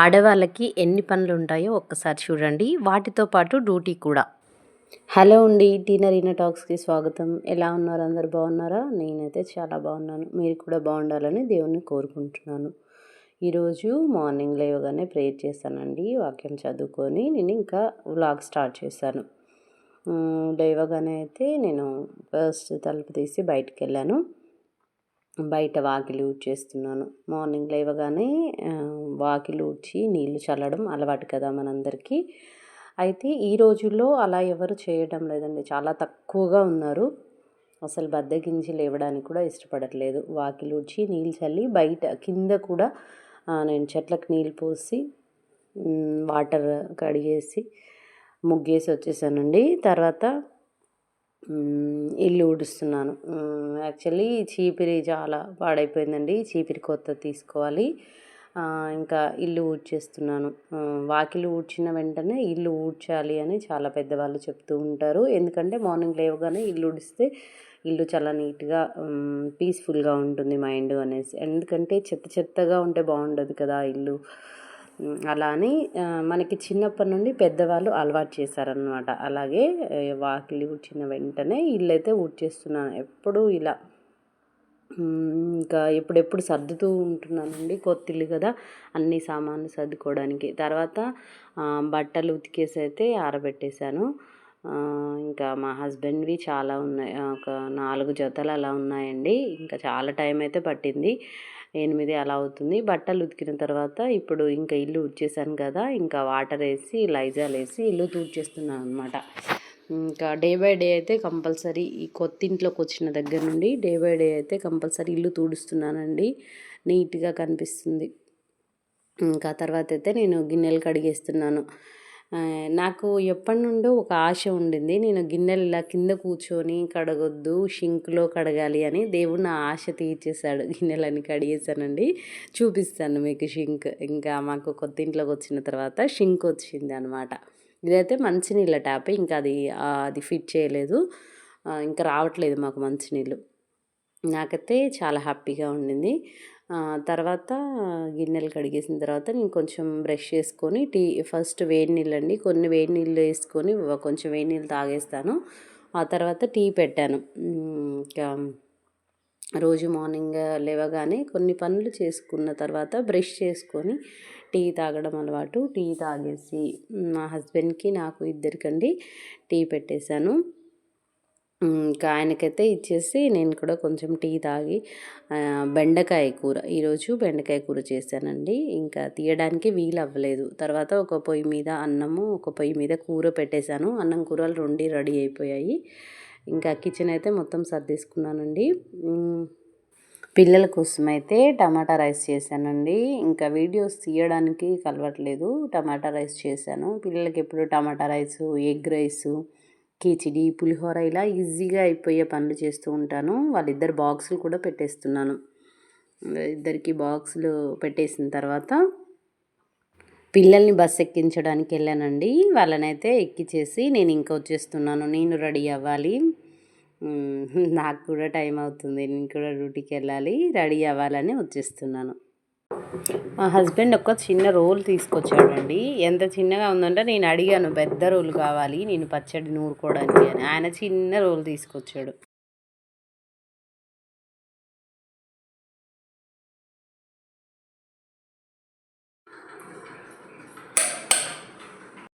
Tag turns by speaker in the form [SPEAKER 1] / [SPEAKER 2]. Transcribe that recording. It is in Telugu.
[SPEAKER 1] ఆడవాళ్ళకి ఎన్ని పనులు ఉంటాయో ఒక్కసారి చూడండి. వాటితో పాటు డ్యూటీ కూడా. హలో అండి టీనర్ ఇన్న టాక్స్కి స్వాగతం. ఎలా ఉన్నారు? అందరు బాగున్నారా? నేనైతే చాలా బాగున్నాను. మీరు కూడా బాగుండాలని దేవుణ్ణి కోరుకుంటున్నాను. ఈరోజు మార్నింగ్ లేవగానే ప్రేయర్ చేశానండి వాక్యం చదువుకొని నేను ఇంకా వ్లాగ్ స్టార్ట్ చేశాను. లేవగానే అయితే నేను ఫస్ట్ తలుపు తీసి బయటికి వెళ్ళాను. బయట వాకిలి ఊడ్చేస్తున్నాను. మార్నింగ్ లేవగానే వాకిలి ఊడ్చి నీళ్ళు చల్లడం అలవాటు కదా మనందరికీ. అయితే ఈ రోజుల్లో అలా ఎవరు చేయడం లేదండి. చాలా తక్కువగా ఉన్నారు. అసలు బద్దగించి లేవడానికి కూడా ఇష్టపడట్లేదు. వాకిలి ఊడ్చి నీళ్ళు చల్లి బయట కింద కూడా నేను చెట్లకు నీళ్ళు పోసి వాటర్ కడిగేసి ముగ్గేసి వచ్చేసానండి. తర్వాత ఇల్లు ఊడుస్తున్నాను. యాక్చువల్లీ చీపిరి చాలా పాడైపోయిందండి. చీపిరి కొత్త తీసుకోవాలి. ఇంకా ఇల్లు ఊడ్చేస్తున్నాను. వాకిలు వాకిలి ఊడ్చిన వెంటనే ఇల్లు ఊడ్చాలి అని చాలా పెద్దవాళ్ళు చెప్తూ ఉంటారు. ఎందుకంటే మార్నింగ్ లేవగానే ఇల్లు ఊడిస్తే ఇల్లు చాలా నీట్గా పీస్ఫుల్గా ఉంటుంది మైండ్ అనేసి. ఎందుకంటే చెత్త చెత్తగా ఉంటే బాగుండదు కదా ఇల్లు. అలా అని మనకి చిన్నప్పటి నుండి పెద్దవాళ్ళు అలవాటు చేశారనమాట అలాగే వాకిలి ఊడ్చిన వెంటనే ఇల్లు అయితే ఊడ్చేస్తున్నాను. ఎప్పుడూ ఇలా ఇంకా ఎప్పుడెప్పుడు సర్దుతూ ఉంటున్నానండి కొత్తిల్లు కదా అన్ని సామాన్లు సర్దుకోవడానికి. తర్వాత బట్టలు ఉతికేసి అయితే ఆరబెట్టేశాను. ఇంకా మా హస్బెండ్వి చాలా ఉన్నాయి. ఒక నాలుగు జతలు అలా ఉన్నాయండి. ఇంకా చాలా టైం అయితే పట్టింది. ఎనిమిది అలా అవుతుంది. బట్టలు ఉతికిన తర్వాత ఇప్పుడు ఇంకా ఇల్లు ఉడిచేసాను కదా ఇంకా వాటర్ వేసి లైజాల్ వేసి ఇల్లు తూడ్చేస్తున్నాను అనమాట ఇంకా డే బై డే అయితే కంపల్సరీ ఈ కొత్త ఇంట్లోకి వచ్చిన దగ్గర నుండి డే బై డే అయితే కంపల్సరీ ఇల్లు తూడుస్తున్నానండి. నీట్గా కనిపిస్తుంది. ఇంకా తర్వాత అయితే నేను గిన్నెలు కడిగేస్తున్నాను. నాకు ఎప్పటి నుండో ఒక ఆశ ఉండింది. నేను గిన్నెలు ఇలా కింద కూర్చొని కడగొద్దు షింక్లో కడగాలి అని దేవుడు నా ఆశ తీర్చేశాడు. గిన్నెలన్నీ కడిగేశానండి. చూపిస్తాను మీకు షింక్. ఇంకా మాకు కొత్త ఇంట్లోకి వచ్చిన తర్వాత షింక్ వచ్చింది అనమాట ఇదైతే మంచినీళ్ళ ట్యాప్. ఇంకా అది అది ఫిట్ చేయలేదు. ఇంకా రావట్లేదు మాకు మంచినీళ్ళు. నాకైతే చాలా హ్యాపీగా ఉండింది. తర్వాత గిన్నెలు కడిగేసిన తర్వాత నేను కొంచెం బ్రష్ చేసుకొని టీ ఫస్ట్ వేడి నీళ్ళు అండి. కొన్ని వేడి నీళ్ళు వేసుకొని కొంచెం వేడి నీళ్ళు తాగేస్తాను. ఆ తర్వాత టీ పెట్టాను. ఇంకా రోజు మార్నింగ్ లేవగానే కొన్ని పనులు చేసుకున్న తర్వాత బ్రష్ చేసుకొని టీ తాగడం అలవాటు. టీ తాగేసి మా హస్బెండ్కి నాకు ఇద్దరికండి టీ పెట్టేశాను. ఇంకా ఆయనకైతే ఇచ్చేసి నేను కూడా కొంచెం టీ తాగి బెండకాయ కూర. ఈరోజు బెండకాయ కూర చేశానండి. ఇంకా తీయడానికి వీలు అవ్వలేదు. తర్వాత ఒక పొయ్యి మీద అన్నము ఒక పొయ్యి మీద కూర పెట్టేశాను. అన్నం కూరలు రెండు రెడీ అయిపోయాయి. ఇంకా కిచెన్ అయితే మొత్తం సర్దేసుకున్నానండి. పిల్లల కోసం అయితే టమాటా రైస్ చేశానండి. ఇంకా వీడియోస్ తీయడానికి కలవట్లేదు. టమాటా రైస్ చేశాను. పిల్లలకి ఎప్పుడు tomato rice egg rice khichdi pulihora ఇలా ఈజీగా అయిపోయే పనులు చేస్తూ ఉంటాను. వాళ్ళిద్దరు బాక్సులు కూడా పెట్టేస్తున్నాను. ఇద్దరికి బాక్సులు పెట్టేసిన తర్వాత పిల్లల్ని బస్ ఎక్కించడానికి వెళ్ళానండి. వాళ్ళనైతే ఎక్కిచేసి నేను ఇంకా వచ్చేస్తున్నాను. నేను రెడీ అవ్వాలి. నాకు కూడా టైం అవుతుంది. నేను కూడా డ్యూటీకి వెళ్ళాలి. రెడీ అవ్వాలని వచ్చేస్తున్నాను. మా హస్బెండ్ ఒక చిన్న రోల్ తీసుకొచ్చాడండి. ఎంత చిన్నగా ఉందంటే నేను అడిగాను పెద్ద రోల్ కావాలి నేను పచ్చడి నూరుకోవడానికి అని. ఆయన చిన్న రోల్ తీసుకొచ్చాడు.